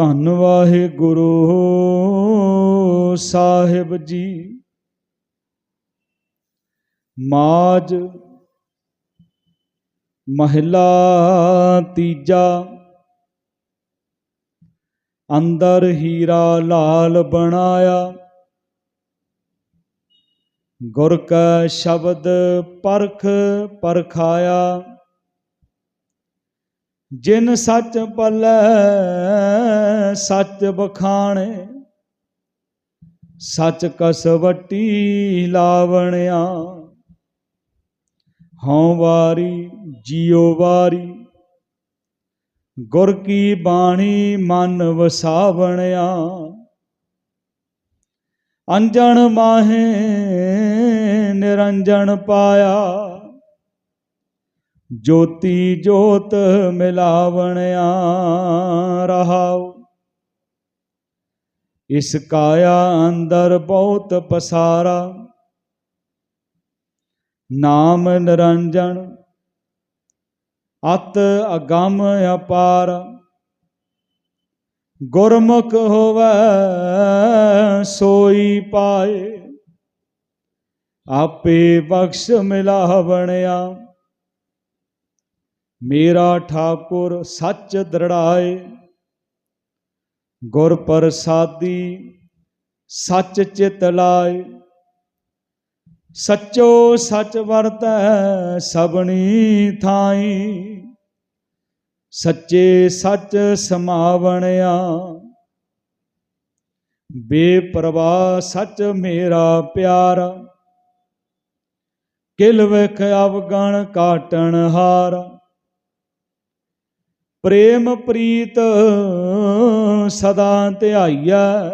ਧੰਨ ਵਾਹਿਗੁਰੂ ਸਾਹਿਬ ਜੀ। ਮਾਜ ਮਹਿਲਾ ਤੀਜਾ। ਅੰਦਰ ਹੀਰਾ ਲਾਲ ਬਣਾਇਆ। ਗੁਰ ਕਾ ਸ਼ਬਦ ਪਰਖ ਪਰਖਾਇਆ। ਜਿਨ ਸੱਚ ਪੱਲੇ, ਸੱਚ ਬਖਾਣੇ ਸੱਚ ਕਸਵੱਟੀ ਲਾਵਣਿਆ। ਹਉ ਵਾਰੀ, ਜੀਉ ਵਾਰੀ, ਗੁਰ ਕੀ ਬਾਣੀ ਮਨ ਵਸਾਵਣਿਆ। ਅੰਜਣ ਮਾਹੇ ਨਿਰੰਜਨ ਪਾਇਆ। ਜੋਤੀ ਜੋਤ ਮਿਲਾਵਣਿਆ ਰਹਾਉ। ਇਸ ਕਾਇਆ ਅੰਦਰ ਬਹੁਤ ਪਸਾਰਾ। ਨਾਮ ਨਿਰੰਜਨ, ਅਤ ਅਗੰਮ ਅਪਾਰ। ਗੁਰਮੁਖ ਹੋਵੇ ਸੋਈ ਪਾਏ, ਆਪੇ ਬਖਸ਼ ਮਿਲਾਵਣਿਆ। ਮੇਰਾ ਠਾਕੁਰ ਸੱਚ ਦ੍ਰਿੜਾਏ, ਗੁਰ ਪ੍ਰਸਾਦੀ ਸੱਚ ਚਿਤ ਲਾਏ। ਸੱਚੋ ਸੱਚ ਵਰਤੈ ਸਭਣੀ ਥਾਈ, ਸੱਚੇ ਸੱਚ ਸਮਾਵਣਿਆ। ਬੇਪਰਵਾਹ ਸੱਚ ਮੇਰਾ ਪਿਆਰਾ, ਕਿਲ ਵਿਖ ਅਵਗਣ ਕਾਟਣ ਹਾਰ। ਪ੍ਰੇਮ ਪ੍ਰੀਤ ਸਦਾ ਧਿਆਈਐ।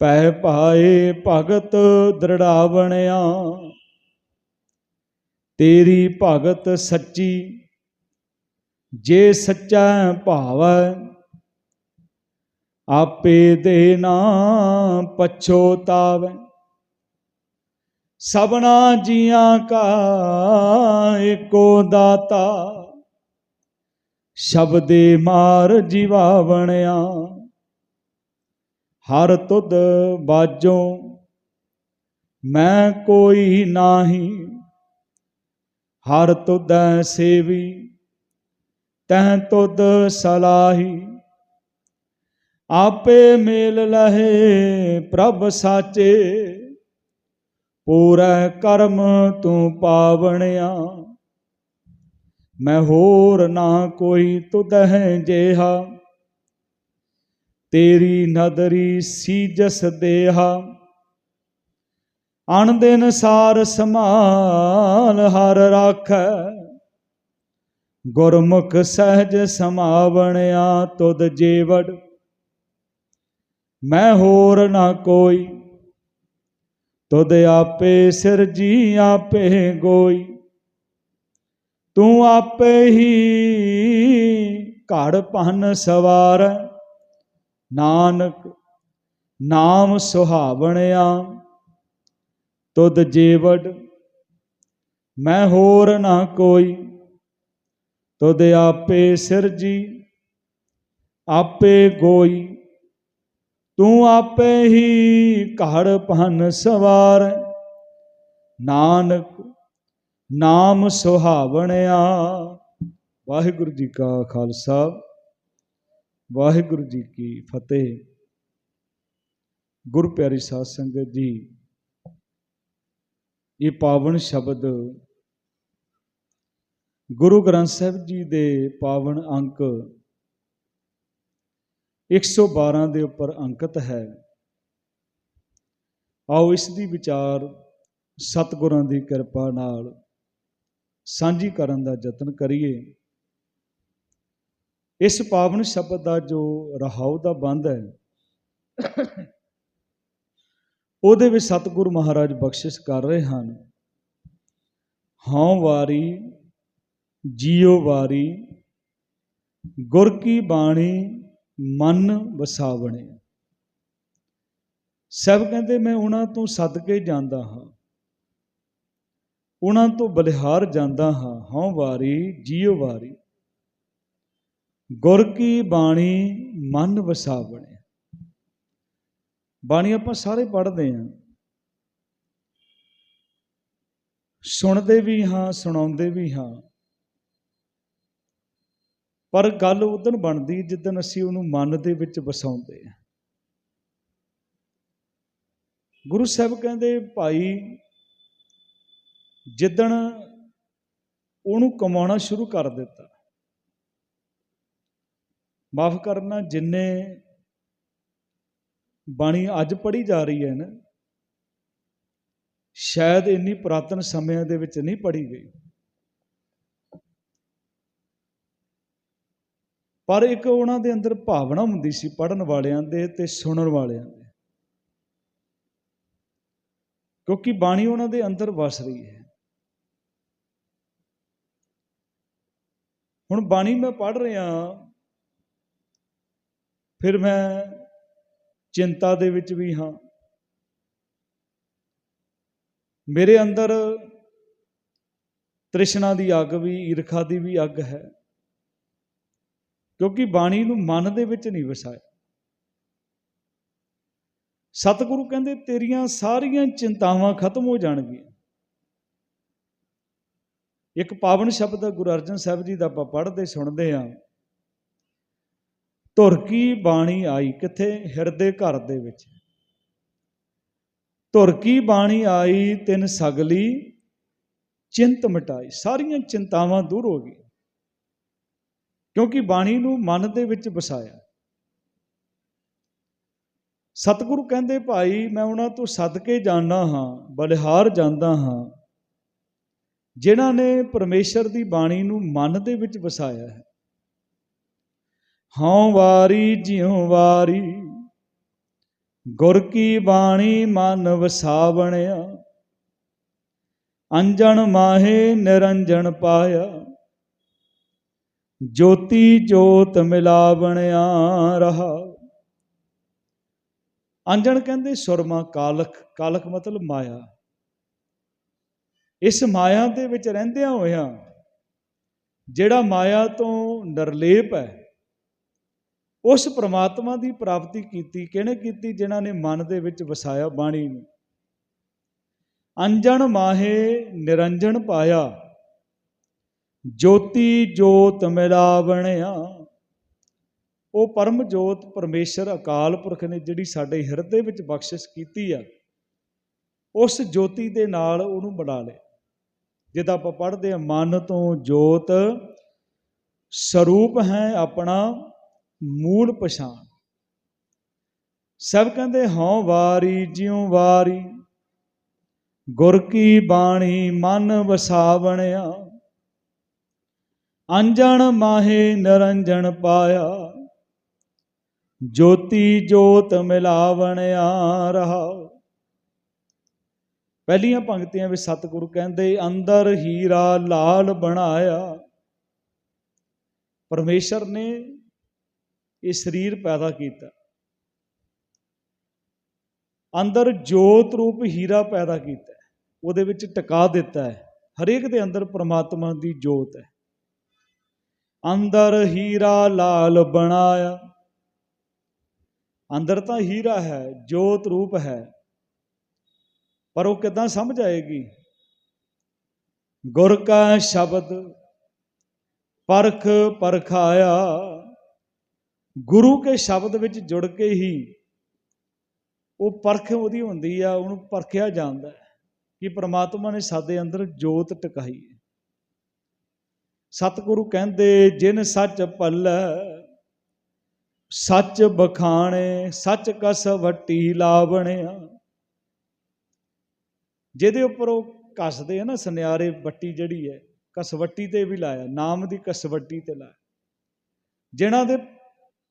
ਪੈ ਪਾਏ ਭਗਤ ਦ੍ਰਿੜਾਵਣਿਆ। ਤੇਰੀ ਭਗਤ ਸੱਚੀ, ਜੇ ਸੱਚਾ ਭਾਵੈ, ਆਪੇ ਦੇ ਨਾ ਪਛੋਤਾਵੈ ਸਬਨਾ ਜੀਆਂ ਕਾ ਏਕੋ ਦਾਤਾ। ਸ਼ਬਦੇ ਮਾਰ ਜੀਵਾ ਬਣਿਆ ਹਰ ਤੁਧ ਬਾਜੋ, ਮੈਂ ਕੋਈ ਨਾਹੀ। ਹਰ ਤੁਧੈ ਸੇਵੀ ਤਹ ਤੁਧ ਸਲਾਹੀ। ਆਪੇ ਮੇਲ ਲਹੇ ਪ੍ਰਭ ਸਾਚੇ, ਪੂਰਾ ਕਰਮ ਤੂੰ ਪਾਵਣਿਆ। ਮੈਂ ਹੋਰ ਨਾ ਕੋਈ ਤੁਧਹਿ ਜੇਹਾ। ਤੇਰੀ ਨਦਰੀ ਸੀਜਸ ਦੇਹਾ। ਅਣ ਦਿਨ ਸਾਰ ਸਮਾਲ ਹਰ ਰਾਖੈ। ਗੁਰਮੁਖ ਸਹਿਜ ਸਮਾਵਣਿਆ ਤੁਧ ਜੀਵੜ। ਮੈਂ ਹੋਰ ਨਾ ਕੋਈ ਤੁਧ ਆਪੇ ਸਿਰਜੀ ਆਪੇ ਗੋਈ। ਤੂੰ ਆਪੇ ਹੀ ਘੜ ਭਨ ਸਵਾਰ। ਨਾਨਕ, ਨਾਮ ਸੁਹਾਵਣਿਆ। ਤੁਧ ਜੀਵੜ, ਮੈਂ ਹੋਰ ਨਾ ਕੋਈ। ਤੁਧ ਆਪੇ ਸਿਰਜੀ, ਆਪੇ ਗੋਈ। ਤੂੰ ਆਪੇ ਹੀ ਘੜ ਭਨ ਸਵਾਰ। ਨਾਨਕ ਨਾਮ ਸੁਹਾਵਣਿਆ। ਵਾਹਿਗੁਰੂ ਜੀ ਕਾ ਖਾਲਸਾ। ਵਾਹਿਗੁਰੂ ਜੀ ਕੀ ਫਤਿਹ। ਗੁਰ ਪਿਆਰੀ ਸਾਧ ਸੰਗਤ ਜੀ, ਇਹ ਪਾਵਨ ਸ਼ਬਦ ਗੁਰੂ ਗ੍ਰੰਥ ਸਾਹਿਬ ਜੀ ਦੇ ਪਾਵਨ ਅੰਕ 112 ਦੇ ਉੱਪਰ ਅੰਕਿਤ ਹੈ। ਆਓ ਇਸ ਦੀ ਵਿਚਾਰ ਸਤਿਗੁਰਾਂ ਦੀ ਕਿਰਪਾ ਨਾਲ ਸਾਂਝੀ ਕਰਨ ਦਾ ਯਤਨ ਕਰੀਏ। ਇਸ ਪਾਵਨ ਸ਼ਬਦ ਦਾ ਜੋ ਰਹਾਉ ਦਾ ਬੰਦ ਹੈ, ਉਹਦੇ ਵਿੱਚ ਸਤਿਗੁਰ ਮਹਾਰਾਜ ਬਖਸ਼ਿਸ਼ ਕਰ ਰਹੇ ਹਨ। ਹਉ ਵਾਰੀ, ਜੀਉ ਵਾਰੀ, ਗੁਰ ਕੀ ਬਾਣੀ, ਮਨ ਵਸਾਵਣੇ। ਸਭ ਕਹਿੰਦੇ, ਮੈਂ ਉਹਨਾਂ ਤੋਂ ਸਦਕੇ ਜਾਂਦਾ ਹਾਂ। ਉਹਨਾਂ ਤੋਂ ਬਲਿਹਾਰ ਜਾਂਦਾ ਹਾਂ, ਹਉ ਵਾਰੀ, ਜੀਉ ਵਾਰੀ। ਗੁਰ ਕੀ ਬਾਣੀ, ਮਨ ਵਸਾਵਣੇ। ਬਾਣੀ ਆਪਾਂ ਸਾਰੇ ਪੜ੍ਹਦੇ ਆਂ ਸੁਣਦੇ ਵੀ ਹਾਂ, ਸੁਣਾਉਂਦੇ ਵੀ ਹਾਂ। ਪਰ ਗੱਲ ਉਦੋਂ ਬਣਦੀ ਜਿੱਦਨ ਅਸੀਂ ਉਹਨੂੰ ਮਨ ਦੇ ਵਿੱਚ ਵਸਾਉਂਦੇ ਹਾਂ। ਗੁਰੂ ਸਾਹਿਬ ਕਹਿੰਦੇ, ਭਾਈ ਜਿੱਦਣ ਉਹਨੂੰ ਕਮਾਉਣਾ ਸ਼ੁਰੂ ਕਰ ਦਿੱਤਾ। ਮਾਫ ਕਰਨਾ, ਜਿੰਨੇ ਬਾਣੀ ਅੱਜ ਪੜ੍ਹੀ ਜਾ ਰਹੀ ਹੈ ਨਾ, ਸ਼ਾਇਦ ਇੰਨੀ ਪੁਰਾਤਨ ਸਮਿਆਂ ਦੇ ਵਿੱਚ ਨਹੀਂ ਪੜ੍ਹੀ ਗਈ। ਪਰ ਇੱਕ ਉਹਨਾਂ ਦੇ ਅੰਦਰ ਭਾਵਨਾ ਹੁੰਦੀ ਸੀ ਪੜਨ ਵਾਲਿਆਂ ਦੇ ਤੇ ਸੁਣਨ ਵਾਲਿਆਂ ਦੇ। ਕਿਉਂਕਿ ਬਾਣੀ ਉਹਨਾਂ ਦੇ ਅੰਦਰ ਵਸ ਰਹੀ ਹੈ। ਹੁਣ ਬਾਣੀ ਮੈਂ ਪੜ ਰਿਹਾ ਫਿਰ ਮੈਂ ਚਿੰਤਾ ਦੇ ਵਿੱਚ ਵੀ ਹਾਂ। ਮੇਰੇ ਅੰਦਰ ਤ੍ਰਿਸ਼ਨਾ ਦੀ ਅੱਗ ਵੀ, ਈਰਖਾ ਦੀ ਵੀ ਅੱਗ ਹੈ, ਕਿਉਂਕਿ ਬਾਣੀ ਨੂੰ ਮਨ ਦੇ ਵਿੱਚ ਨਹੀਂ ਵਸਾਇਆ। ਸਤਿਗੁਰੂ ਕਹਿੰਦੇ, ਤੇਰੀਆਂ ਸਾਰੀਆਂ ਚਿੰਤਾਵਾਂ ਖਤਮ ਹੋ ਜਾਣਗੀਆਂ। ਇੱਕ ਪਾਵਨ ਸ਼ਬਦ ਗੁਰੂ ਅਰਜਨ ਸਾਹਿਬ ਜੀ ਦਾ ਆਪਾਂ ਪੜ੍ਹਦੇ, ਸੁਣਦੇ ਆਂ ਧੁਰ ਕੀ ਬਾਣੀ ਆਈ? ਕਿੱਥੇ? ਹਿਰਦੇ ਘਰ ਦੇ ਵਿੱਚ। ਧੁਰ ਕੀ ਬਾਣੀ ਆਈ, ਤਿੰਨ ਸਗਲੀ, ਚਿੰਤ ਮਿਟਾਈ। ਸਾਰੀਆਂ ਚਿੰਤਾਵਾਂ ਦੂਰ ਹੋ ਗਈਆਂ। ਕਿਉਂਕਿ ਬਾਣੀ ਨੂੰ ਮਨ ਦੇ ਵਿੱਚ ਵਸਾਇਆ। ਸਤਿਗੁਰੂ ਕਹਿੰਦੇ, ਭਾਈ, ਮੈਂ ਉਹਨਾਂ ਤੋਂ ਸਦਕੇ ਜਾਣਾ ਹਾਂ, ਬਲਿਹਾਰ ਜਾਂਦਾ ਹਾਂ। ਜਿਨ੍ਹਾਂ ਨੇ ਪਰਮੇਸ਼ਰ ਦੀ ਬਾਣੀ ਨੂੰ ਮਨ ਦੇ ਵਿੱਚ ਵਸਾਇਆ ਹੈ। ਹਉ ਵਾਰੀ, ਜਿਉ ਵਾਰੀ, ਗੁਰ ਕੀ ਬਾਣੀ ਮਨ ਵਸਾਵਣਿਆ, ਅੰਜਣ ਮਾਹੇ ਨਿਰੰਜਣ ਪਾਇਆ, ਜੋਤੀ ਜੋਤ ਮਿਲਾਵਣਿਆ ਰਹਾ। ਅੰਜਣ ਕਹਿੰਦੇ ਸੁਰਮਾ, ਕਾਲਖ ਕਾਲਖ ਮਤਲਬ ਮਾਇਆ। ਇਸ ਮਾਇਆ ਦੇ ਵਿੱਚ ਰਹਿੰਦਿਆਂ ਹੋਇਆਂ ਜਿਹੜਾ ਮਾਇਆ ਤੋਂ ਨਿਰਲੇਪ ਹੈ, ਉਸ ਪ੍ਰਮਾਤਮਾ ਦੀ ਪ੍ਰਾਪਤੀ ਕੀਤੀ, ਕਿਹਨੇ ਕੀਤੀ? ਜਿਨ੍ਹਾਂ ਨੇ ਮਨ ਦੇ ਵਿੱਚ ਵਸਾਇਆ ਬਾਣੀ ਨੂੰ। ਅੰਜਣ ਮਾਹੇ ਨਿਰੰਜਨ ਪਾਇਆ, ਜੋਤੀ ਜੋਤ ਮਿਲਾਵਣਿਆ। ਉਹ ਪਰਮ ਜੋਤ ਪਰਮੇਸ਼ਰ ਅਕਾਲ ਪੁਰਖ ਨੇ ਜਿਹੜੀ ਸਾਡੇ ਹਿਰਦੇ ਵਿੱਚ ਬਖਸ਼ਿਸ਼ ਕੀਤੀ ਆ, ਉਸ ਜੋਤੀ ਦੇ ਨਾਲ ਉਹਨੂੰ ਬਣਾ ਲਿਆ। ਜਿੱਦਾਂ ਆਪਾਂ ਪੜ੍ਹਦੇ ਆ ਮਨ ਤੋਂ ਜੋਤ ਸਰੂਪ ਹੈ ਆਪਣਾ ਮੂਲ ਪਛਾਣ। ਸਭ ਕਹਿੰਦੇ ਹਉ ਵਾਰੀ, ਜਿਉ ਵਾਰੀ, ਗੁਰ ਕੀ ਬਾਣੀ, ਮਨ ਵਸਾਵਣਿਆ। ਅੰਜਣ ਮਾਹੇ ਨਰੰਜਣ ਪਾਇਆ, ਜੋਤੀ ਜੋਤ ਮਿਲਾਵਣਿਆ ਰਹਾ। ਪਹਿਲੀਆਂ ਪੰਕਤੀਆਂ ਵਿੱਚ ਸਤਿਗੁਰੂ ਕਹਿੰਦੇ, ਅੰਦਰ ਹੀਰਾ ਲਾਲ ਬਣਾਇਆ। ਪਰਮੇਸ਼ਰ ਨੇ ਇਹ ਸਰੀਰ ਪੈਦਾ ਕੀਤਾ। ਅੰਦਰ ਜੋਤ ਰੂਪ ਹੀਰਾ ਪੈਦਾ ਕੀਤਾ। ਉਹਦੇ ਵਿੱਚ ਟਿਕਾ ਦਿੱਤਾ ਹੈ। ਹਰੇਕ ਦੇ ਅੰਦਰ ਪ੍ਰਮਾਤਮਾ ਦੀ ਜੋਤ ਹੈ। ਅੰਦਰ ਹੀਰਾ ਲਾਲ ਬਣਾਇਆ। ਅੰਦਰ ਤਾਂ ਹੀਰਾ ਹੈ, ਜੋਤ ਰੂਪ ਹੈ। ਪਰ ਉਹ ਕਿਦਾਂ ਸਮਝ ਆਏਗੀ? ਗੁਰ ਕਾ ਸ਼ਬਦ ਪਰਖ ਪਰਖਾਇਆ। ਗੁਰੂ ਕੇ ਸ਼ਬਦ ਵਿੱਚ ਜੁੜ ਕੇ ਹੀ ਉਹ ਪਰਖ ਉਹਦੀ ਹੁੰਦੀ ਆ, ਉਹਨੂੰ ਪਰਖਿਆ ਜਾਂਦਾ ਹੈ। ਕਿ ਪ੍ਰਮਾਤਮਾ ਨੇ ਸਾਡੇ ਅੰਦਰ ਜੋਤ ਟਿਕਾਈ ਹੈ। ਸਤਿਗੁਰੂ ਕਹਿੰਦੇ, ਜਿਨ ਸੱਚ ਪੱਲੇ ਸੱਚ ਬਖਾਣੇ, ਸੱਚ ਕਸ ਵਟੀ ਲਾਵਣਿਆ। ਜਿਹਦੇ ਉੱਪਰ ਉਹ ਕੱਸਦੇ ਆ ਨਾ, ਸੁਨਿਆਰੇ ਵੱਟੀ ਜਿਹੜੀ ਹੈ, ਕਸਵੱਟੀ ਤੇ ਵੀ ਲਾਇਆ, ਨਾਮ ਦੀ ਕਸਵੱਟੀ ਤੇ ਲਾਇਆ। ਜਿਨ੍ਹਾਂ ਦੇ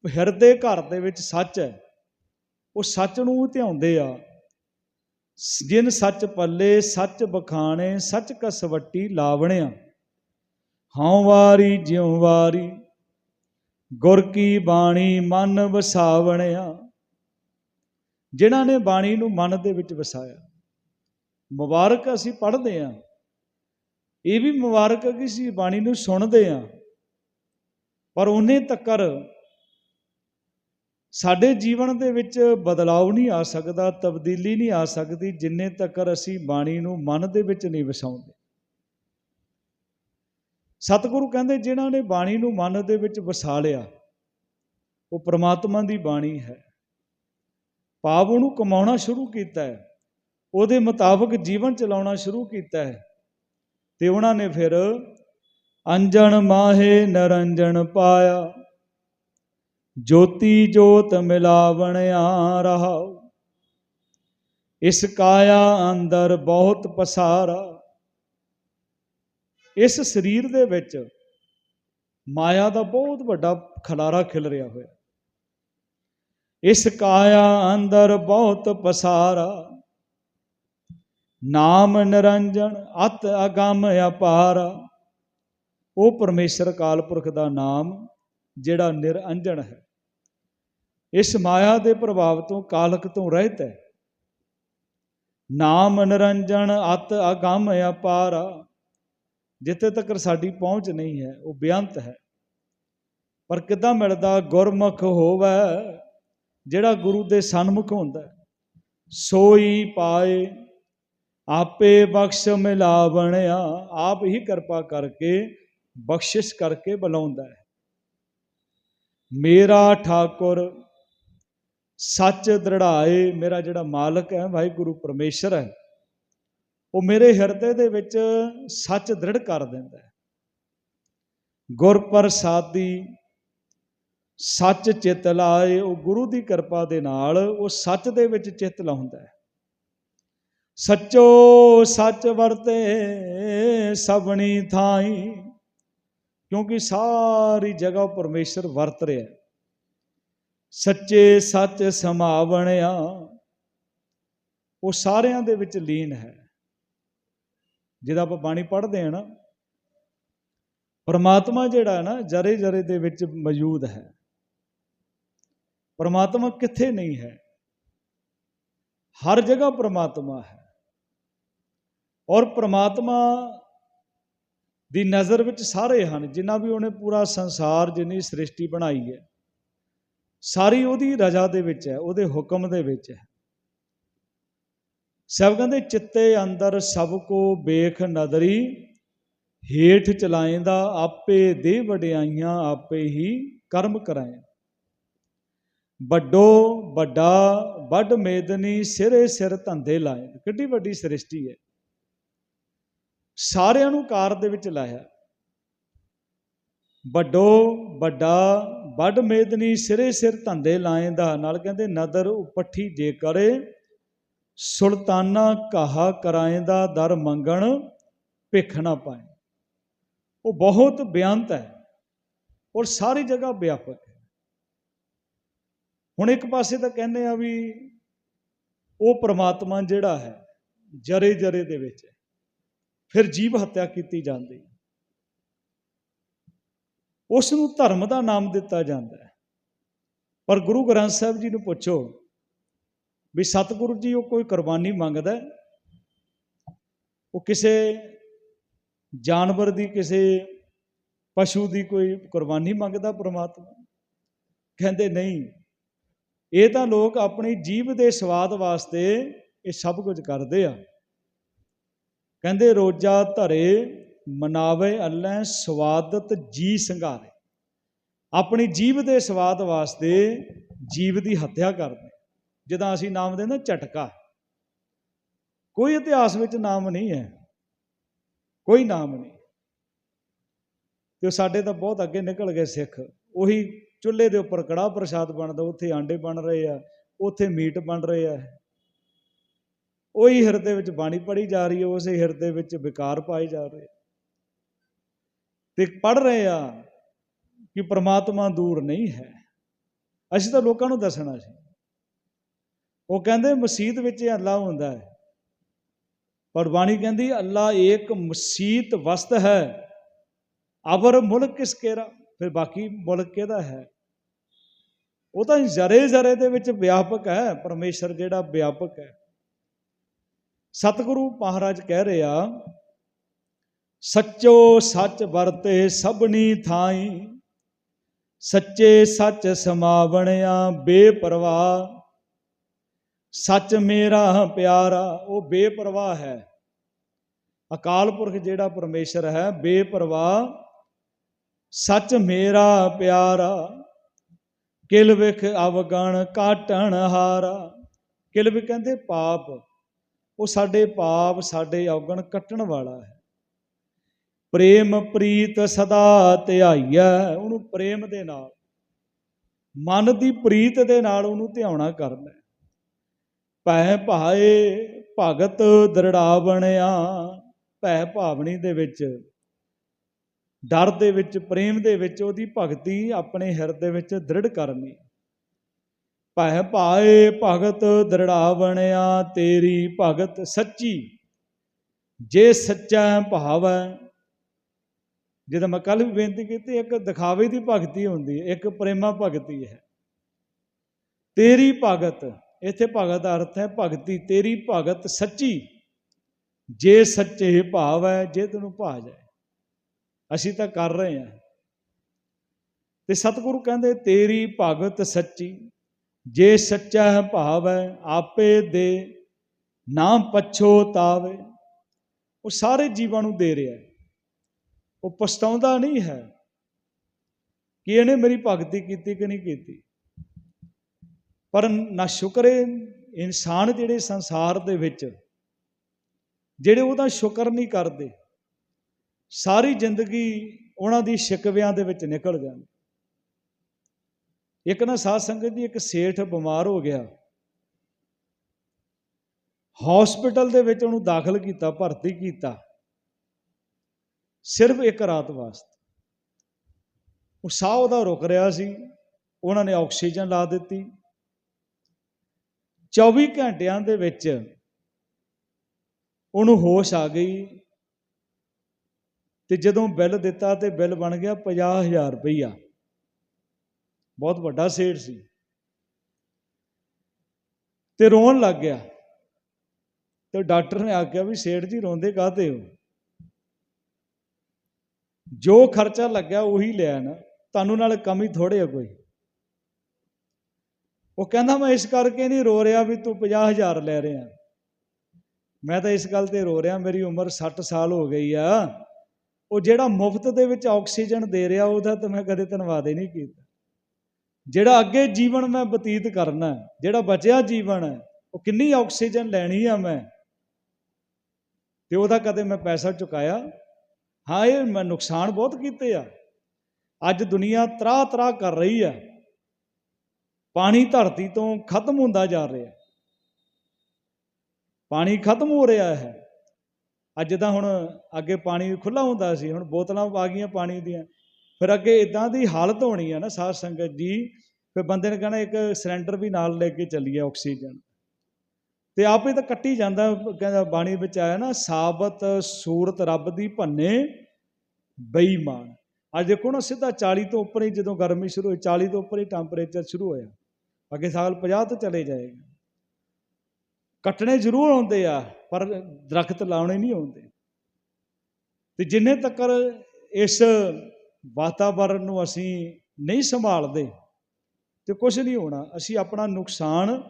ਹਿਰਦੇ ਘਰ ਦੇ ਵਿੱਚ ਸੱਚ ਹੈ, ਉਹ ਸੱਚ ਨੂੰ ਧਿਆਉਂਦੇ ਆ। ਜਿਨ ਸੱਚ ਪੱਲੇ, ਸੱਚ ਬਖਾਣੇ, ਸੱਚ ਕਸਵੱਟੀ ਲਾਵਣਿਆ ਹਉ ਵਾਰੀ, ਜਿਉ ਵਾਰੀ, ਗੁਰ ਕੀ ਬਾਣੀ ਮਨ ਵਸਾਵਣਿਆ ਜਿਨ੍ਹਾਂ ਨੇ ਬਾਣੀ ਨੂੰ ਮਨ ਦੇ ਵਿੱਚ ਵਸਾਇਆ। ਮੁਬਾਰਕ ਅਸੀਂ ਪੜ੍ਹਦੇ ਆਂ ਇਹ ਵੀ ਮੁਬਾਰਕ ਹੈ ਕਿ ਅਸੀਂ ਬਾਣੀ ਨੂੰ ਸੁਣਦੇ ਆਂ ਪਰ ਉਹਨੇ ਤੱਕਰ ਸਾਡੇ ਜੀਵਨ ਦੇ ਵਿੱਚ ਬਦਲਾਅ ਨਹੀਂ ਆ ਸਕਦਾ, ਤਬਦੀਲੀ ਨਹੀਂ ਆ ਸਕਦੀ, ਜਿੰਨੇ ਤੱਕਰ ਅਸੀਂ ਬਾਣੀ ਨੂੰ ਮਨ ਦੇ ਵਿੱਚ ਨਹੀਂ ਵਸਾਉਂਦੇ। ਸਤਿਗੁਰੂ ਕਹਿੰਦੇ, ਜਿਨ੍ਹਾਂ ਨੇ ਬਾਣੀ ਨੂੰ ਮਨ ਦੇ ਵਿੱਚ ਵਸਾ ਲਿਆ, ਉਹ ਪ੍ਰਮਾਤਮਾ ਦੀ ਬਾਣੀ ਹੈ। ਭਾਵ ਉਹਨੂੰ ਕਮਾਉਣਾ ਸ਼ੁਰੂ ਕੀਤਾ ਹੈ। ਉਹਦੇ ਮੁਤਾਬਕ ਜੀਵਨ ਚਲਾਉਣਾ ਸ਼ੁਰੂ ਕੀਤਾ ਹੈ। ਤੇ ਉਹਨਾਂ ਨੇ ਫਿਰ ਅੰਜਣ ਮਾਹੇ ਨਰੰਜਣ ਪਾਇਆ, ਜੋਤੀ ਜੋਤ ਮਿਲਾਵਣਿਆ ਰਹਾਉ। ਇਸ ਕਾਇਆ ਅੰਦਰ ਬਹੁਤ ਪਸਾਰਾ। ਇਸ ਸਰੀਰ ਦੇ ਵਿੱਚ ਮਾਇਆ ਦਾ ਬਹੁਤ ਵੱਡਾ ਖਲਾਰਾ ਖਿਲ ਰਿਹਾ ਹੋਇਆ। ਇਸ ਕਾਇਆ ਅੰਦਰ ਬਹੁਤ ਪਸਾਰਾ। ਨਾਮ ਨਿਰੰਜਨ, ਅਤ ਅਗੰਮ ਅਪਾਰਾ। ਉਹ ਪਰਮੇਸ਼ਰ ਕਾਲਪੁਰਖ ਦਾ ਨਾਮ, ਜਿਹੜਾ ਨਿਰੰਜਨ ਹੈ। ਇਸ ਮਾਇਆ ਦੇ ਪ੍ਰਭਾਵ ਤੋਂ ਕਾਲਕ ਤੋਂ ਰਹਿਤ ਹੈ। ਨਾਮ ਨਿਰੰਜਨ, ਅਤ ਅਗੰਮ ਅਪਾਰਾ। ਜਿੱਥੇ ਤੱਕ ਸਾਡੀ ਪਹੁੰਚ ਨਹੀਂ ਹੈ, ਉਹ ਬੇਅੰਤ ਹੈ। ਪਰ ਕਿੱਦਾਂ ਮਿਲਦਾ, ਗੁਰਮੁਖ ਹੋਵੇ, ਜਿਹੜਾ ਗੁਰੂ ਦੇ ਸਨਮੁਖ ਹੁੰਦਾ ਸੋਈ ਪਾਏ। ਆਪੇ ਬਖਸ਼ ਮਿਲਾਵਣਿਆ, ਆਪ ਹੀ ਕਿਰਪਾ ਕਰਕੇ ਬਖਸ਼ਿਸ਼ ਕਰਕੇ ਬੁਲਾਉਂਦਾ ਹੈ। ਮੇਰਾ ਠਾਕੁਰ, ਸੱਚ ਦ੍ਰਿੜਾਏ ਮੇਰਾ ਜਿਹੜਾ ਮਾਲਕ ਹੈ, ਵਾਹਿਗੁਰੂ ਪਰਮੇਸ਼ਰ ਹੈ, ਉਹ ਮੇਰੇ ਹਿਰਦੇ ਦੇ ਵਿੱਚ ਸੱਚ ਦ੍ਰਿੜ ਕਰ ਦਿੰਦਾ ਹੈ। ਗੁਰ ਪ੍ਰਸਾਦੀ ਸੱਚ ਚਿਤ ਲਾਏ, ਉਹ ਗੁਰੂ ਦੀ ਕਿਰਪਾ ਦੇ ਨਾਲ ਉਹ ਸੱਚ ਦੇ ਵਿੱਚ ਚਿਤ ਲਾਉਂਦਾ ਹੈ। ਸੱਚੋ ਸੱਚ ਵਰਤੇ ਸਭਣੀ ਥਾਈ। ਕਿਉਂਕਿ ਸਾਰੀ ਜਗ੍ਹਾ ਪਰਮੇਸ਼ਰ ਵਰਤ ਰਿਹਾ ਸੱਚੇ ਸੱਚ ਸਮਾਵਣਿਆ। ਉਹ ਸਾਰਿਆਂ ਦੇ ਵਿੱਚ ਲੀਨ ਹੈ। ਜਿਹਦਾ ਆਪਾਂ ਬਾਣੀ ਪੜ੍ਹਦੇ ਹਾਂ ਨਾ, ਪਰਮਾਤਮਾ ਜਿਹੜਾ ਹੈ ਨਾ ਜਰੇ ਜਰੇ ਦੇ ਵਿੱਚ ਮੌਜੂਦ ਹੈ। ਪਰਮਾਤਮਾ ਕਿੱਥੇ ਨਹੀਂ ਹੈ? ਹਰ ਜਗ੍ਹਾ ਪਰਮਾਤਮਾ ਹੈ। ਔਰ ਪਰਮਾਤਮਾ ਦੀ ਨਜ਼ਰ ਵਿੱਚ ਸਾਰੇ ਹਨ ਜਿੰਨਾ ਵੀ ਉਹਨੇ ਪੂਰਾ ਸੰਸਾਰ ਜਿੰਨੀ ਸ੍ਰਿਸ਼ਟੀ ਬਣਾਈ ਹੈ, ਸਾਰੀ ਉਹਦੀ ਰਜ਼ਾ ਦੇ ਵਿੱਚ ਹੈ, ਉਹਦੇ ਹੁਕਮ ਦੇ ਵਿੱਚ ਹੈ। ਸਭ ਕਹਿੰਦੇ, ਚਿੱਤੇ ਅੰਦਰ ਸਭ ਕੋ ਬੇਖ ਨਦਰੀ, ਹੇਠ ਚਲਾਏਂਦਾ ਆਪੇ ਦੇ ਵਡਿਆਈਆਂ, ਆਪੇ ਹੀ ਕਰਮ ਕਰਾਏ। ਵੱਡੋ ਵੱਡਾ, ਵੱਡ ਮੇਦਨੀ ਸਿਰੇ ਸਿਰ ਧੰਦੇ ਲਾਏ। ਕਿੱਡੀ ਵੱਡੀ ਸ੍ਰਿਸ਼ਟੀ ਹੈ। ਸਾਰਿਆਂ ਨੂੰ ਕਾਰ ਦੇ ਵਿੱਚ ਲਾਇਆ। ਵੱਡੋ ਵੱਡਾ, ਵੱਡ ਮੇਦਨੀ ਸਿਰੇ ਸਿਰ ਧੰਦੇ ਲਾਏ ਦਾ ਨਾਲ ਕਹਿੰਦੇ, ਨਦਰ ਉਪੱਠੀ ਜੇ ਕਰੇ, ਸੁਲਤਾਨਾ ਕਹਾ ਕਰਾਏਂਦਾ, ਦਰ ਮੰਗਣ ਭਿੱਖ ਨਾ ਪਾਏ। ਉਹ ਬਹੁਤ ਬਿਆੰਤ ਹੈ ਔਰ ਸਾਰੀ ਜਗ੍ਹਾ ਵਿਆਪਕ ਹੈ। ਹੁਣ ਇੱਕ ਪਾਸੇ ਤਾਂ ਕਹਿੰਦੇ ਆ ਵੀ ਉਹ ਪ੍ਰਮਾਤਮਾ ਜਿਹੜਾ ਹੈ, ਜਰੇ ਜਰੇ ਦੇ ਵਿੱਚ ਹੈ। ਫਿਰ ਜੀਵ ਹੱਤਿਆ ਕੀਤੀ ਜਾਂਦੀ ਉਸ ਨੂੰ ਧਰਮ ਦਾ ਨਾਮ ਦਿੱਤਾ ਜਾਂਦਾ ਹੈ। ਪਰ ਗੁਰੂ ਗ੍ਰੰਥ ਸਾਹਿਬ ਜੀ ਨੂੰ ਪੁੱਛੋ ਵੀ ਸਤਿਗੁਰੂ ਜੀ ਉਹ ਕੋਈ ਕੁਰਬਾਨੀ ਮੰਗਦਾ ਉਹ ਕਿਸੇ ਜਾਨਵਰ ਦੀ, ਕਿਸੇ ਪਸ਼ੂ ਦੀ ਕੋਈ ਕੁਰਬਾਨੀ ਮੰਗਦਾ ਪ੍ਰਮਾਤਮਾ? ਕਹਿੰਦੇ ਨਹੀਂ। ਇਹ ਤਾਂ ਲੋਕ ਆਪਣੀ ਜੀਵ ਦੇ ਸਵਾਦ ਵਾਸਤੇ ਇਹ ਸਭ ਕੁਝ ਕਰਦੇ ਆ। ਕਹਿੰਦੇ, ਰੋਜਾ ਧਰੇ ਮਨਾਵੇ ਅੱਲੇ ਸਵਾਦਤ ਜੀ ਸੰਘਾਰੇ ਆਪਣੀ ਜੀਵ ਦੇ ਸਵਾਦ ਵਾਸਤੇ ਜੀਵ ਦੀ ਹੱਤਿਆ ਕਰਦੇ ਜਿੱਦਾਂ ਅਸੀਂ ਨਾਮ ਦੇ ਨਾ ਝਟਕਾ। ਕੋਈ ਇਤਿਹਾਸ ਵਿੱਚ ਨਾਮ ਨਹੀਂ ਹੈ। ਕੋਈ ਨਾਮ ਨਹੀਂ। ਤੇ ਉਹ ਸਾਡੇ ਤਾਂ ਬਹੁਤ ਅੱਗੇ ਨਿਕਲ ਗਏ ਸਿੱਖ। ਉਹੀ ਚੁੱਲ੍ਹੇ ਦੇ ਉੱਪਰ ਕੜਾਹ ਪ੍ਰਸ਼ਾਦ ਬਣਦਾ, ਉੱਥੇ ਆਂਡੇ ਬਣ ਰਹੇ ਆ, ਉੱਥੇ ਮੀਟ ਬਣ ਰਹੇ ਆ। ਉਹੀ ਹਿਰਦੇ ਵਿੱਚ ਬਾਣੀ ਪੜੀ ਜਾ ਰਹੀ ਹੈ, ਉਸੇ ਹਿਰਦੇ ਵਿੱਚ ਵਿਕਾਰ ਪਾਏ ਜਾ ਰਹੇ ਤੇ ਪੜ ਰਹੇ ਆ ਕਿ ਪ੍ਰਮਾਤਮਾ ਦੂਰ ਨਹੀਂ ਹੈ। ਅਸੀਂ ਤਾਂ ਲੋਕਾਂ ਨੂੰ ਦੱਸਣਾ ਸੀ। ਉਹ ਕਹਿੰਦੇ ਮਸਜਿਦ ਵਿੱਚ ਅੱਲਾ ਹੁੰਦਾ ਹੈ। ਪਰ ਬਾਣੀ ਕਹਿੰਦੀ, ਅੱਲਾ ਇੱਕ ਮਸੀਤ ਵਸਤ ਹੈ। ਅਬਰ ਮੁਲਕ ਕਿਸ ਕੇਰਾ? ਫਿਰ ਬਾਕੀ ਮੁਲਕ ਕਿਹਦਾ ਹੈ? ਉਹ ਤਾਂ ਜ਼ਰੇ ਜ਼ਰੇ ਦੇ ਵਿੱਚ ਵਿਆਪਕ ਹੈ, ਪਰਮੇਸ਼ਰ ਜਿਹੜਾ ਵਿਆਪਕ ਹੈ। ਸਤਿਗੁਰੂ ਮਹਾਰਾਜ ਕਹਿ ਰਿਹਾ, ਸੱਚੋ ਸੱਚ ਵਰਤੇ ਸਭਨੀ ਥਾਈ, ਸੱਚੇ ਸੱਚ ਸਮਾਵਣਿਆ ਬੇਪਰਵਾਹ ਸੱਚ ਮੇਰਾ ਪਿਆਰਾ, ਉਹ ਬੇਪਰਵਾਹ ਹੈ। ਅਕਾਲ ਪੁਰਖ ਜਿਹੜਾ ਪਰਮੇਸ਼ਰ ਹੈ ਬੇਪਰਵਾਹ ਸੱਚ ਮੇਰਾ ਪਿਆਰਾ, ਕਿਲ ਵਿਖ ਅਵਗਣ ਕਾਟਣ ਹਾਰਾ। ਕਿਲ ਵੀ ਕਹਿੰਦੇ ਪਾਪ ਉਹ ਸਾਡੇ ਪਾਪ, ਸਾਡੇ ਅਵਗਣ ਕੱਟਣ ਵਾਲਾ ਹੈ। ਪ੍ਰੇਮ ਪ੍ਰੀਤ ਸਦਾ ਧਿਆਈਐ, ਉਹਨੂੰ ਪ੍ਰੇਮ ਦੇ ਨਾਲ, ਮਨ ਦੀ ਪ੍ਰੀਤ ਦੇ ਨਾਲ ਉਹਨੂੰ ਧਿਆਉਣਾ ਕਰਨਾ ਭੈ ਭਾਏ ਭਗਤ ਦਰੜਾਵਣਿਆ, ਭੈ ਭਾਵਨੀ ਦੇ ਵਿੱਚ, ਡਰ ਦੇ ਵਿੱਚ, ਪ੍ਰੇਮ ਦੇ ਵਿੱਚ ਉਹਦੀ ਭਗਤੀ ਆਪਣੇ ਹਿਰਦੇ ਵਿੱਚ ਦ੍ਰਿੜ ਕਰਨੀ ਭੈ ਭਾਏ ਭਗਤ ਦਰੜਾਵਣਿਆ, ਤੇਰੀ ਭਗਤ ਸੱਚੀ। ਜੇ ਸੱਚਾ ਭਾਵ ਹੈ ਜਦੋਂ ਮੈਂ ਕੱਲ ਵੀ ਬੇਨਤੀ ਕੀਤੀ, ਇੱਕ ਦਿਖਾਵੇ ਦੀ ਭਗਤੀ ਹੁੰਦੀ ਹੈ, ਇੱਕ ਪ੍ਰੇਮਾ ਭਗਤੀ ਹੈ। ਤੇਰੀ ਭਗਤ, ਇੱਥੇ ਭਗਤ ਦਾ ਅਰਥ ਹੈ ਭਗਤੀ, ਤੇਰੀ ਭਗਤ ਸੱਚੀ। ਜੇ ਸੱਚੇ ਭਾਵ ਹੈ, ਜੇ ਤੈਨੂੰ ਭਾ ਜਾਏ। ਅਸੀਂ ਤਾਂ ਕਰ ਰਹੇ ਹਾਂ। ਤੇ ਸਤਿਗੁਰੂ ਕਹਿੰਦੇ, ਤੇਰੀ ਭਗਤ ਸੱਚੀ। ਜੇ ਸੱਚਾ ਹੈ ਭਾਵ ਹੈ ਆਪੇ ਦੇ ਨਾਮ ਪਛੋਤਾਵੇ ਉਹ ਸਾਰੇ ਜੀਵਾਂ ਨੂੰ ਦੇ ਰਿਹਾ ਹੈ। ਉਹ ਪਛਤਾਉਂਦਾ ਨਹੀਂ ਹੈ ਕਿ ਇਹਨੇ ਮੇਰੀ ਭਗਤੀ ਕੀਤੀ ਕਿ ਨਹੀਂ ਕੀਤੀ। ਪਰ ਨਾ ਸ਼ੁਕਰ ਹੈ, ਇਨਸਾਨ ਜਿਹੜੇ ਸੰਸਾਰ ਦੇ ਵਿੱਚ ਜਿਹੜੇ ਉਹਦਾ ਸ਼ੁਕਰ ਨਹੀਂ ਕਰਦੇ, ਸਾਰੀ ਜ਼ਿੰਦਗੀ ਉਹਨਾਂ ਦੀ ਸ਼ਿਕਵਿਆਂ ਦੇ ਵਿੱਚ ਨਿਕਲ ਜਾਂਦੀ। ਇੱਕ ਨਾ ਸਾਧ ਸੰਗਤ ਦੀ ਇੱਕ ਸੇਠ ਬਿਮਾਰ ਹੋ ਗਿਆ। ਹਸਪੀਟਲ ਦੇ ਵਿੱਚ ਉਹਨੂੰ ਦਾਖਲ ਕੀਤਾ, ਭਰਤੀ ਕੀਤਾ। ਸਿਰਫ ਇੱਕ ਰਾਤ ਵਾਸਤੇ। ਉਹ ਸਾਹ ਉਹਦਾ ਰੁਕ ਰਿਹਾ ਸੀ। ਉਹਨਾਂ ਨੇ ਆਕਸੀਜਨ ਲਾ ਦਿੱਤੀ। 24 ਘੰਟਿਆਂ ਦੇ ਵਿੱਚ ਉਹਨੂੰ ਹੋਸ਼ ਆ ਗਈ ਤੇ ਜਦੋਂ ਬਿੱਲ ਦਿੱਤਾ ਤੇ ਬਿੱਲ ਬਣ ਗਿਆ 50000 ਰੁਪਈਆ। ਬਹੁਤ ਵੱਡਾ ਸੇਠ ਸੀ। ਤੇ ਰੋਣ ਲੱਗ ਗਿਆ। ਤੇ ਡਾਕਟਰ ਨੇ ਆਖਿਆ ਵੀ ਸੇਠ ਜੀ ਰੋਂਦੇ ਕਾਹਤੇ ਹੋ? ਜੋ ਖਰਚਾ ਲੱਗਿਆ ਉਹੀ ਲਿਆ ਨਾ ਤੁਹਾਨੂੰ ਨਾਲ ਕਮੀ ਥੋੜੇ ਆ ਕੋਈ। ਉਹ ਕਹਿੰਦਾ, ਮੈਂ ਇਸ ਕਰਕੇ ਨਹੀਂ ਰੋ ਰਿਹਾ ਵੀ ਤੂੰ 50000 ਲੈ ਰਿਹਾ। ਮੈਂ ਤਾਂ ਇਸ ਗੱਲ ਤੇ ਰੋ ਰਿਹਾ, ਮੇਰੀ ਉਮਰ 60 ਸਾਲ ਹੋ ਗਈ ਆ। ਉਹ ਜਿਹੜਾ ਮੁਫਤ ਦੇ ਵਿੱਚ ਆਕਸੀਜਨ ਦੇ ਰਿਹਾ, ਉਹਦਾ ਤਾਂ ਮੈਂ ਕਦੇ ਧੰਨਵਾਦ ਹੀ ਨਹੀਂ ਕੀਤਾ। ਜਿਹੜਾ ਅੱਗੇ ਜੀਵਨ ਮੈਂ ਬਤੀਤ ਕਰਨਾ ਜਿਹੜਾ ਬਚਿਆ ਜੀਵਨ ਹੈ, ਉਹ ਕਿੰਨੀ ਆਕਸੀਜਨ ਲੈਣੀ ਆ ਮੈਂ? ਤੇ ਉਹਦਾ ਕਦੇ ਮੈਂ ਪੈਸਾ ਚੁਕਾਇਆ? ਹਾਂ, ਇਹ ਮੈਂ ਨੁਕਸਾਨ ਬਹੁਤ ਕੀਤੇ ਆ। ਅੱਜ ਦੁਨੀਆ ਤਰਾ ਤਰਾ ਕਰ ਰਹੀ ਆ। ਪਾਣੀ ਧਰਤੀ ਤੋਂ ਖਤਮ ਹੁੰਦਾ ਜਾ ਰਿਹਾ ਪਾਣੀ ਖਤਮ ਹੋ ਰਿਹਾ ਹੈ। ਅੱਜ ਤਾਂ ਹੁਣ ਅੱਗੇ ਪਾਣੀ ਖੁੱਲਾ ਹੁੰਦਾ ਸੀ, ਹੁਣ ਬੋਤਲਾਂ ਆ ਗਈਆਂ ਪਾਣੀ ਦੀਆਂ। ਫਿਰ ਅੱਗੇ ਇਦਾਂ ਦੀ ਹਾਲਤ ਹੋਣੀ ਆ ਨਾ ਸਾਧ ਸੰਗਤ ਜੀ, ਫਿਰ ਬੰਦੇ ਨੇ ਕਹਿਣਾ ਇੱਕ ਸਿਲੰਡਰ ਵੀ ਨਾਲ ਲੈ ਕੇ ਚੱਲੀਏ ਆਕਸੀਜਨ। ਤੇ ਆਪੇ ਤਾਂ ਕੱਟੀ ਜਾਂਦਾ, ਕਹਿੰਦਾ ਬਾਣੀ ਵਿੱਚ ਆਇਆ ਨਾ, ਸਾਬਤ ਸੂਰਤ ਰੱਬ ਦੀ ਭੰਨੇ ਬੇਈਮਾਨ। ਅੱਜ ਦੇਖੋ ਨਾ ਸਿੱਧਾ 40 ਤੋਂ ਉੱਪਰ ਹੀ ਜਦੋਂ ਗਰਮੀ ਸ਼ੁਰੂ ਹੋਈ 40 ਤੋਂ ਉੱਪਰ ਹੀ ਟੈਂਪਰੇਚਰ ਸ਼ੁਰੂ ਹੋਇਆ। ਅੱਗੇ ਸਾਲ 50 ਤੋਂ ਚਲੇ ਜਾਏਗਾ। ਕੱਟਣੇ ਜ਼ਰੂਰ ਆਉਂਦੇ ਆ, ਪਰ ਦਰਖਤ ਲਾਉਣੇ ਨਹੀਂ ਆਉਂਦੇ। ਤੇ ਜਿੰਨੇ ਤੱਕ ਇਸ ਵਾਤਾਵਰਣ ਨੂੰ ਅਸੀਂ ਨਹੀਂ ਸੰਭਾਲਦੇ ਤੇ ਕੁਝ ਨਹੀਂ ਹੋਣਾ। ਅਸੀਂ ਆਪਣਾ ਨੁਕਸਾਨ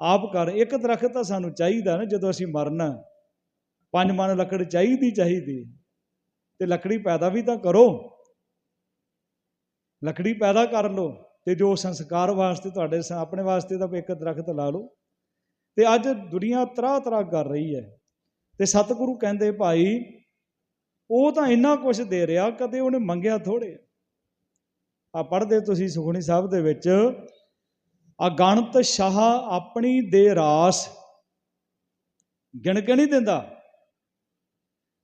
ਆਪ ਕਰ, ਇੱਕ ਦਰਖਤ ਤਾਂ ਸਾਨੂੰ ਚਾਹੀਦਾ ਨਾ ਜਦੋਂ ਅਸੀਂ ਮਰਨਾ। ਪੰਜ ਮਨ ਲੱਕੜ ਚਾਹੀਦੀ ਚਾਹੀਦੀ। ਤੇ ਲੱਕੜੀ ਪੈਦਾ ਵੀ ਤਾਂ ਕਰੋ। ਲੱਕੜੀ ਪੈਦਾ ਕਰ ਲਓ ਤੇ ਜੋ ਸੰਸਕਾਰ ਵਾਸਤੇ ਤੁਹਾਡੇ ਆਪਣੇ ਵਾਸਤੇ ਤਾਂ ਇੱਕ ਦਰਖਤ ਲਾ ਲਓ। ਤੇ ਅੱਜ ਦੁਨੀਆ ਤਰਾ ਤਰਾ ਕਰ ਰਹੀ ਹੈ। ਤੇ ਸਤਿਗੁਰੂ ਕਹਿੰਦੇ, ਭਾਈ ਉਹ ਤਾਂ ਇੰਨਾ ਕੁਝ ਦੇ ਰਿਹਾ ਕਦੇ ਉਹਨੇ ਮੰਗਿਆ ਥੋੜੇ ਆ ਪੜ੍ਹਦੇ ਤੁਸੀਂ ਸੁਖਣੀ ਸਾਹਿਬ ਦੇ ਵਿੱਚ ਅਗਣਤ ਸ਼ਾਹ ਆਪਣੀ ਦੇ ਰਾਸ ਗਿਣ ਕੇ ਨਹੀਂ ਦਿੰਦਾ।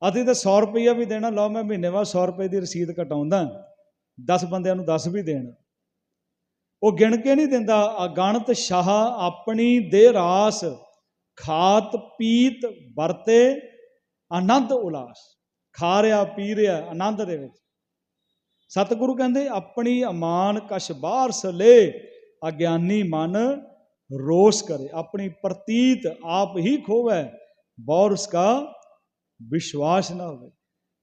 ਅਸੀਂ ਤਾਂ 100 ਰੁਪਈਆ ਵੀ ਦੇਣਾ, ਲਓ ਮੈਂ ਮਹੀਨੇ ਬਾਅਦ 100 ਰੁਪਏ ਦੀ ਰਸੀਦ ਕਟਾਉਂਦਾ 10 ਬੰਦਿਆਂ ਨੂੰ 10 ਵੀ ਦੇਣ। ਉਹ ਗਿਣ ਕੇ ਨਹੀਂ ਦਿੰਦਾ ਅਗਣਤ ਸ਼ਾਹ ਆਪਣੀ ਦੇ ਰਾਸ, ਖਾਤ ਪੀਤ ਵਰਤੇ, ਆਨੰਦ ਉਲਾਸ। ਖਾ ਰਿਹਾ ਪੀ ਰਿਹਾ ਆਨੰਦ ਦੇ ਵਿੱਚ। ਸਤਿਗੁਰੂ ਕਹਿੰਦੇ, ਆਪਣੀ ਅਮਾਨ ਕਸ਼ ਬਾਹਰ ਸਲੇ, ਅਗਿਆਨੀ ਮਨ ਰੋਸ ਕਰੇ। ਆਪਣੀ ਪ੍ਰਤੀਤ ਆਪ ਹੀ ਖੋਵੇ, ਬੌਰ ਉਸਕਾ ਵਿਸ਼ਵਾਸ ਨਾ ਹੋਵੇ।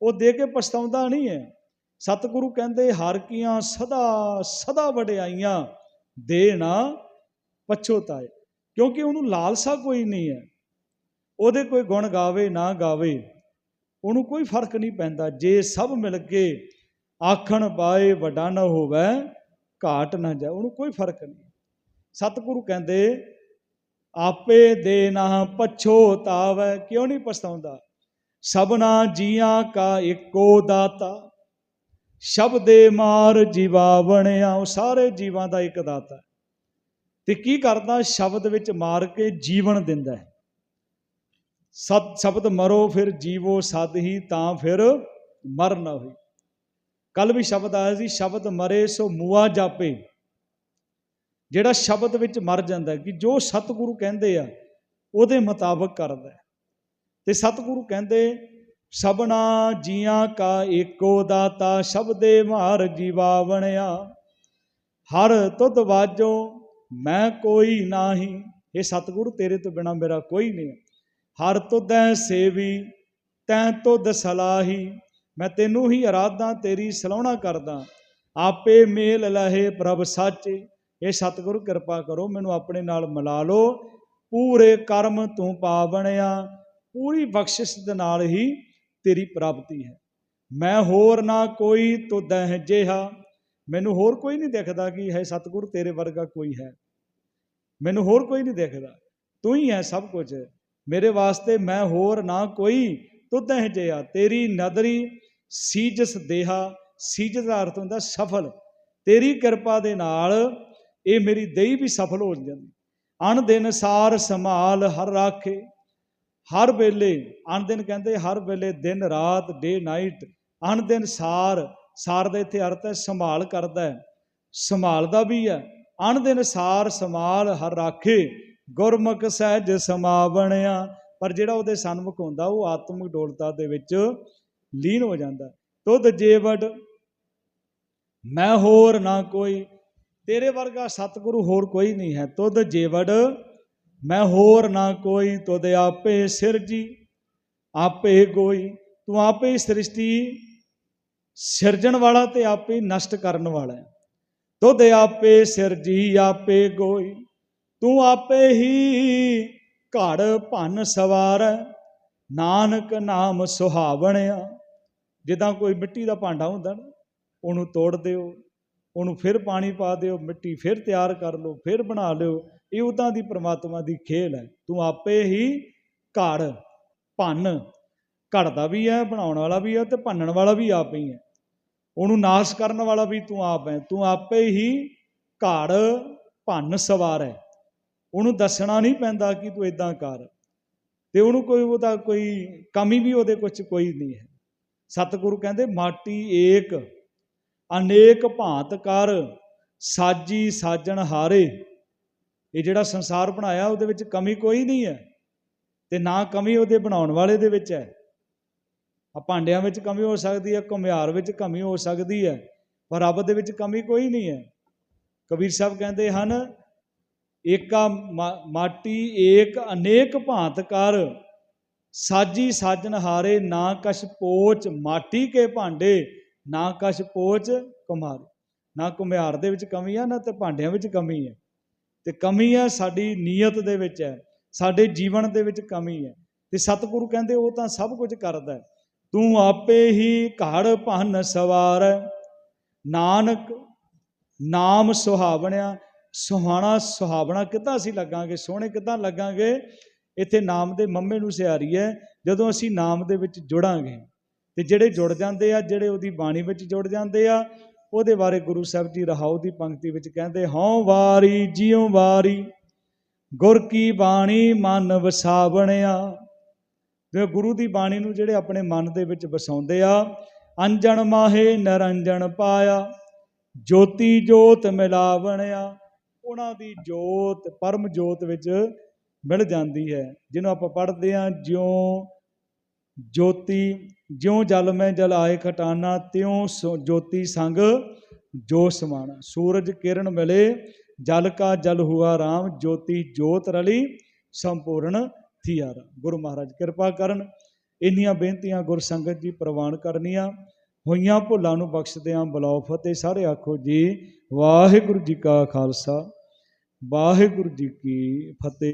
ਉਹ ਦੇ ਕੇ ਪਛਤਾਉਂਦਾ ਨਹੀਂ ਹੈ। ਸਤਿਗੁਰੂ ਕਹਿੰਦੇ, ਹਰ ਕੀਆਂ ਸਦਾ ਸਦਾ ਵਡਿਆਈਆਂ ਦੇ ਨਾ ਪਛੋਤਾਏ ਕਿਉਂਕਿ ਉਹਨੂੰ ਲਾਲਸਾ ਕੋਈ ਨਹੀਂ ਹੈ। ਉਹਦੇ ਕੋਈ ਗੁਣ ਗਾਵੇ ਨਾ ਗਾਵੇ। ਉਹਨੂੰ ਕੋਈ ਫ਼ਰਕ ਨਹੀਂ ਪੈਂਦਾ। ਜੇ ਸਭ ਮਿਲ ਕੇ ਆਖਣ ਪਾਏ ਵੱਡਾ ਨਾ ਹੋਵੇ, ਘਾਟ ਨਾ ਜਾ ਉਹਨੂੰ ਕੋਈ ਫ਼ਰਕ ਨਹੀਂ। ਸਤਿਗੁਰੂ ਕਹਿੰਦੇ, ਆਪੇ ਦੇ ਨਾ ਪਛੋਤਾਵੇ ਕਿਉਂ ਨਹੀਂ ਪਛਤਾਉਂਦਾ? ਸਭਨਾ ਜੀਆਂ ਕਾ ਇੱਕੋ ਦਾਤਾ ਸ਼ਬਦੇ ਮਾਰ ਜੀਵਾ ਬਣਿਆ, ਉਹ ਸਾਰੇ ਜੀਵਾਂ ਦਾ ਇੱਕ ਦਾਤਾ। ਤੇ ਕੀ ਕਰਦਾ? ਸ਼ਬਦ ਵਿੱਚ ਮਾਰ ਕੇ ਜੀਵਨ ਦਿੰਦਾ ਹੈ। ਸਤ ਸ਼ਬਦ ਮਰੋ ਫਿਰ ਜੀਵੋ ਸਦ ਹੀ ਤਾਂ ਫਿਰ ਮਰ ਨਾ ਹੋਈ। ਕੱਲ ਵੀ ਸ਼ਬਦ ਆਇਆ ਸੀ, ਸ਼ਬਦ ਮਰੇ ਸੋ ਮੂਆ ਜਾਪੇ। ਜਿਹੜਾ ਸ਼ਬਦ ਵਿੱਚ ਮਰ ਜਾਂਦਾ ਕਿ ਜੋ ਸਤਿਗੁਰੂ ਕਹਿੰਦੇ ਆ, ਉਹਦੇ ਮੁਤਾਬਕ ਕਰਦਾ ਤੇ ਸਤਿਗੁਰੂ ਕਹਿੰਦੇ, ਸਭਨਾ ਜੀਆਂ ਕਾ ਏਕੋ ਦਾਤਾ ਸ਼ਬਦੇ ਮਾਰ ਜੀਵਾ ਬਣਿਆ ਹਰ ਤੁਧ ਵਾਜੋ, ਮੈਂ ਕੋਈ ਨਾਹੀ। ਇਹ ਸਤਿਗੁਰੂ, ਤੇਰੇ ਤੋਂ ਬਿਨਾ ਮੇਰਾ ਕੋਈ ਨਹੀਂ ਹੈ। ਹਰ ਤੁਧੈ ਸੇਵੀ, ਤੈਂ ਤੁਧ ਸਲਾਹੀ, ਮੈਂ ਤੈਨੂੰ ਹੀ ਅਰਾਧਾਂ ਤੇਰੀ ਸਲਾਹਣਾ ਕਰਦਾ। ਆਪੇ ਮੇਲ ਲਹੇ ਪ੍ਰਭ ਸਾਚੇ, ਇਹ ਸਤਿਗੁਰੂ ਕਿਰਪਾ ਕਰੋ, ਮੈਨੂੰ ਆਪਣੇ ਨਾਲ ਮਿਲਾ ਲਓ। ਪੂਰੇ ਕਰਮ ਤੂੰ ਪਾਵਣਿਆ, ਪੂਰੀ ਬਖਸ਼ਿਸ਼ ਦੇ ਨਾਲ ਹੀ ਤੇਰੀ ਪ੍ਰਾਪਤੀ ਹੈ। ਮੈਂ ਹੋਰ ਨਾ ਕੋਈ ਤੁਧੈ ਜਿਹਾ। ਮੈਨੂੰ ਹੋਰ ਕੋਈ ਨਹੀਂ ਦਿਖਦਾ ਕਿ ਹੈ ਸਤਿਗੁਰ ਤੇਰੇ ਵਰਗਾ ਕੋਈ ਹੈ। ਮੈਨੂੰ ਹੋਰ ਕੋਈ ਨਹੀਂ ਦਿਖਦਾ। ਤੂੰ ਹੀ ਹੈ ਸਭ ਕੁਝ। ਮੇਰੇ ਵਾਸਤੇ ਮੈਂ ਹੋਰ ਨਾ ਕੋਈ ਤੁਧੈ ਜਿਹਾ। ਤੇਰੀ ਨਦਰੀ ਸੀਜਸ ਦੇਹਾ, ਸੀਜਸ ਦਾ ਅਰਥ ਹੁੰਦਾ ਸਫਲ। ਤੇਰੀ ਕਿਰਪਾ ਦੇ ਨਾਲ ਇਹ ਮੇਰੀ ਦੇਹੀ ਵੀ ਸਫਲ ਹੋ ਜਾਂਦੀ। ਅਣ ਦਿਨ ਸਾਰ ਸੰਭਾਲ ਹਰ ਰਾਖੇ ਹਰ ਵੇਲੇ, ਅਣ ਦਿਨ ਕਹਿੰਦੇ, ਹਰ ਵੇਲੇ ਦਿਨ ਰਾਤ ਡੇ ਨਾਈਟ ਅਣ ਦਿਨ ਸਾਰ ਸਾਰ ਦਾ ਇੱਥੇ ਅਰਥ ਹੈ ਸੰਭਾਲ ਕਰਦਾ ਹੈ। ਸੰਭਾਲਦਾ ਵੀ ਹੈ। ਅਣ ਦਿਨ ਸਾਰ ਸੰਭਾਲ ਹਰ ਰਾਖੇ ਗੁਰਮੁਖ ਸਹਿਜ ਸਮਾ ਪਰ ਜਿਹੜਾ ਉਹਦੇ ਸਨਮੁਖ ਹੁੰਦਾ, ਉਹ ਆਤਮਿਕ ਡੋਲਤਾ ਦੇ ਵਿੱਚ ਲੀਨ ਹੋ ਜਾਂਦਾ। ਤੁਧ ਜੇਵਡ ਮੈਂ ਹੋਰ ਨਾ ਕੋਈ। ਤੇਰੇ ਵਰਗਾ ਸਤਿਗੁਰੂ ਹੋਰ ਕੋਈ ਨਹੀਂ ਹੈ। ਤੁਧ ਜੇਵੜ ਮੈਂ ਹੋਰ ਨਾ ਕੋਈ। ਤੁਧ ਆਪੇ ਸਿਰਜੀ, ਆਪੇ ਕੋਈ ਤੂੰ ਆਪੇ ਸ੍ਰਿਸ਼ਟੀ, ਸਿਰਜਣ ਵਾਲਾ ਤੇ ਆਪੇ ਨਸ਼ਟ ਕਰਨ ਵਾਲਾ ਹੈ। ਤੁਧ ਆਪੇ ਸਿਰਜੀ, ਆਪੇ ਗੋਈ। ਤੂੰ ਆਪੇ ਹੀ ਘੜ ਭੰਨ ਸਵਾਰ ਨਾਨਕ ਨਾਮ ਸੁਹਾਵਣਿਆ। ਜਿੱਦਾਂ ਕੋਈ ਮਿੱਟੀ ਦਾ ਭਾਂਡਾ ਹੁੰਦਾ ਨਾ, ਉਹਨੂੰ ਤੋੜ ਦਿਓ, ਉਹਨੂੰ ਫਿਰ ਪਾਣੀ ਪਾ ਦਿਓ, ਮਿੱਟੀ ਫਿਰ ਤਿਆਰ ਕਰ ਲਓ, ਫਿਰ ਬਣਾ ਲਿਓ। ਇਹ ਉਦਾਂ ਦੀ ਪ੍ਰਮਾਤਮਾ ਦੀ ਖੇਲ ਹੈ। ਤੂੰ ਆਪੇ ਹੀ ਘੜ ਭੰਨ। ਘੜਦਾ ਵੀ ਹੈ, ਬਣਾਉਣ ਵਾਲਾ ਵੀ ਹੈ ਤੇ ਭੰਨਣ ਵਾਲਾ ਵੀ ਆਪ ਹੀ ਹੈ। ਉਹਨੂੰ ਨਾਸ਼ ਕਰਨ ਵਾਲਾ ਵੀ ਤੂੰ ਆਪ ਹੈ। ਤੂੰ ਆਪੇ ਹੀ ਘੜ ਭੰਨ ਸਵਾਰ ਹੈ। ਉਹਨੂੰ ਦੱਸਣਾ ਨਹੀਂ ਪੈਂਦਾ ਕਿ ਤੂੰ ਇਦਾਂ ਕਰ। ਤੇ ਉਹਨੂੰ ਕੋਈ ਉਹਦਾ ਕੋਈ ਕਮੀ ਵੀ ਉਹਦੇ ਕੁਝ ਕੋਈ ਨਹੀਂ ਹੈ। ਸਤਿਗੁਰੂ ਕਹਿੰਦੇ, ਮਾਟੀ ਏਕ, ਅਨੇਕ ਭਾਂਤ ਕਰ, ਸਾਜੀ ਸਾਜਣ ਹਾਰੇ। ਇਹ ਜਿਹੜਾ ਸੰਸਾਰ ਬਣਾਇਆ, ਉਹਦੇ ਵਿੱਚ ਕਮੀ ਕੋਈ ਨਹੀਂ ਹੈ। ਤੇ ਨਾ ਕਮੀ ਉਹਦੇ ਬਣਾਉਣ ਵਾਲੇ ਦੇ ਵਿੱਚ ਹੈ। ਆ ਭਾਂਡਿਆਂ ਵਿੱਚ ਕਮੀ ਹੋ ਸਕਦੀ ਹੈ, ਘੁਮਿਆਰ ਵਿੱਚ ਕਮੀ ਹੋ ਸਕਦੀ ਹੈ, ਪਰ ਰੱਬ ਦੇ ਵਿੱਚ ਕਮੀ ਕੋਈ ਨਹੀਂ ਹੈ। ਕਬੀਰ ਸਾਹਿਬ ਕਹਿੰਦੇ ਹਨ ਏਕਾ ਮਾ- ਮਾਟੀ ਏਕ ਅਨੇਕ ਭਾਂਤ ਕਰ। ਸਾਜੀ ਸਾਜਨ ਹਾਰੇ ਨਾ ਕਛ ਪੋਚ ਮਾਟੀ ਕੇ ਭਾਂਡੇ, ਨਾ ਕਛ ਪੋਚ ਕੁਮਾਰ। ਨਾ ਕੁਮਿਆਰ ਦੇ ਵਿੱਚ ਕਮੀ ਆ, ਨਾ ਤੇ ਭਾਂਡਿਆਂ ਵਿੱਚ ਕਮੀ ਹੈ ਤੇ ਕਮੀ ਹੈ ਸਾਡੀ ਨੀਅਤ ਦੇ ਵਿੱਚ ਹੈ ਸਾਡੇ ਜੀਵਨ ਦੇ ਵਿੱਚ ਕਮੀ ਹੈ ਤੇ ਸਤਿਗੁਰੂ ਕਹਿੰਦੇ ਉਹ ਤਾਂ ਸਭ ਕੁਝ ਕਰਦਾ ਹੈ। ਤੂੰ ਆਪੇ ਹੀ ਘੜ ਭੰਨ ਸਵਾਰ। ਨਾਨਕ ਨਾਮ ਸੁਹਾਵਣਿਆ ਸੁਹਾਣਾ ਸੁਹਾਵਣਾ ਕਿੱਦਾਂ ਅਸੀਂ ਲੱਗਾਂਗੇ, ਸੋਹਣੇ ਕਿੱਦਾਂ ਲੱਗਾਂਗੇ, ਇੱਥੇ ਨਾਮ ਦੇ ਮੰਮੇ ਨੂੰ ਸਿਆਰੀ ਹੈ, ਜਦੋਂ ਅਸੀਂ ਨਾਮ ਦੇ ਵਿੱਚ ਜੁੜਾਂਗੇ, ਤੇ ਜਿਹੜੇ ਜੁੜ ਜਾਂਦੇ ਆ, ਜਿਹੜੇ ਉਹਦੀ ਬਾਣੀ ਵਿੱਚ ਜੁੜ ਜਾਂਦੇ ਆ, ਉਹਦੇ ਬਾਰੇ ਗੁਰੂ ਸਾਹਿਬ ਜੀ ਰਹਾਉ ਦੀ ਪੰਕਤੀ ਵਿੱਚ ਕਹਿੰਦੇ, ਹਉ ਵਾਰੀ ਜਿਉ ਵਾਰੀ, ਗੁਰ ਕੀ ਬਾਣੀ ਮਨ ਵਸਾਵਣਿਆ। ਜੇ ਗੁਰੂ ਦੀ ਬਾਣੀ ਨੂੰ ਜਿਹੜੇ ਆਪਣੇ ਮਨ ਦੇ ਵਿੱਚ ਵਸਾਉਂਦੇ ਆ, ਅੰਜਣ ਮਾਹੇ ਨਰੰਜਣ ਪਾਇਆ, ਜੋਤੀ ਜੋਤ ਮਿਲਾਵਣਿਆ। ਉਹਨਾਂ ਦੀ ਜੋਤ, ਪਰਮ ਜੋਤ ਵਿੱਚ ਮਿਲ ਜਾਂਦੀ ਹੈ। ਜਿਹਨੂੰ ਆਪਾਂ ਪੜ੍ਹਦੇ ਹਾਂ, ਜਿਉ ਜੋਤੀ, ਜਿਉ ਜਲ ਮੈਂ ਜਲ ਆਏ ਖਟਾਨਾ, ਤਿਉ ਸੋ ਜੋਤੀ ਸੰਗ ਜੋ ਸਮਾਨ। ਸੂਰਜ ਕਿਰਨ ਮਿਲੇ, ਜਲ ਕਾ ਜਲ ਹੁਆ ਰਾਮ, ਜੋਤੀ ਜੋਤ ਰਲੀ, ਸੰਪੂਰਨ ਥੀਆਰਾ ਗੁਰੂ ਮਹਾਰਾਜ ਕਿਰਪਾ ਕਰਨ, ਇੰਨੀਆਂ ਬੇਨਤੀਆਂ ਗੁਰ ਸੰਗਤ ਜੀ ਪ੍ਰਵਾਨ ਕਰਨੀਆਂ। ਹੋਈਆਂ ਭੁੱਲਾਂ ਨੂੰ ਬਖਸ਼ਦਿਆਂ ਬੁਲਾਓ ਫਤਿਹ। ਸਾਰੇ ਆਖੋ ਜੀ, ਵਾਹਿਗੁਰੂ ਜੀ ਕਾ ਖਾਲਸਾ। ਵਾਹਿਗੁਰੂ ਜੀ ਕੀ ਫਤਿਹ।